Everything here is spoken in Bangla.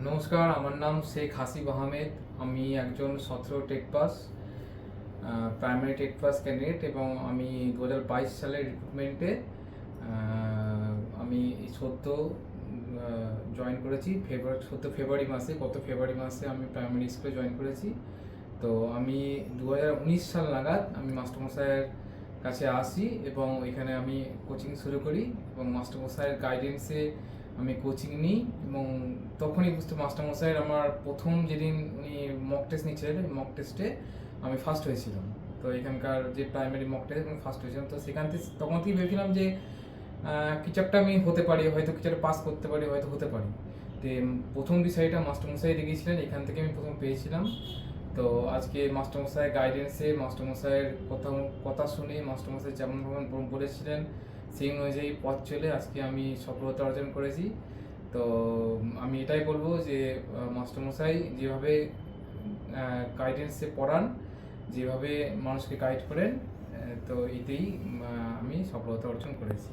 নমস্কার, আমার নাম শেখ হাসিব আহমেদ। আমি একজন সতেরো TET pass primary TET pass candidate এবং আমি দু হাজার বাইশ সালের রিক্রুটমেন্টে আমি সদ্য জয়েন করেছি। ফেব্রুয়ারি সদ্য ফেব্রুয়ারি মাসে, গত ফেব্রুয়ারি মাসে আমি প্রাইমারি স্কুলে জয়েন করেছি। তো আমি দু হাজার উনিশ সাল নাগাদ আমি মাস্টারমশাইয়ের কাছে আসি এবং এখানে আমি কোচিং শুরু করি এবং মাস্টারমশাইয়ের গাইডেন্সে আমি কোচিং নিই এবং তখনই বুঝতে মাস্টারমশাইয়ের আমার প্রথম যেদিন উনি মক টেস্ট নিচ্ছিলেন মক টেস্টে আমি ফার্স্ট হয়েছিলাম। তো এখানকার যে প্রাইমারি মক টেস্ট আমি ফার্স্ট হয়েছিলাম। তো সেখান থেকে তখন থেকেই ভেবেছিলাম যে কিছু একটা আমি হতে পারি, হয়তো কিছু একটা পাস করতে পারি, হয়তো হতে পারি। তো প্রথম বিষয়টা মাস্টারমশাই দেখিয়েছিলেন, এখান থেকে আমি প্রথম পেয়েছিলাম। তো আজকে মাস্টারমশাই গাইডেন্সে মাস্টারমশাইয়ের কথা কথা শুনে মাস্টারমশাই যেমন ভাবে বলেছিলেন সেই অনুযায়ী পথ চলে আজকে আমি সফলতা অর্জন করেছি। তো আমি এটাই বলব যে মাস্টারমশাই যেভাবে গাইডেন্সে পড়ান, যেভাবে মানুষকে গাইড করেন তো এতেই আমি সফলতা অর্জন করেছি।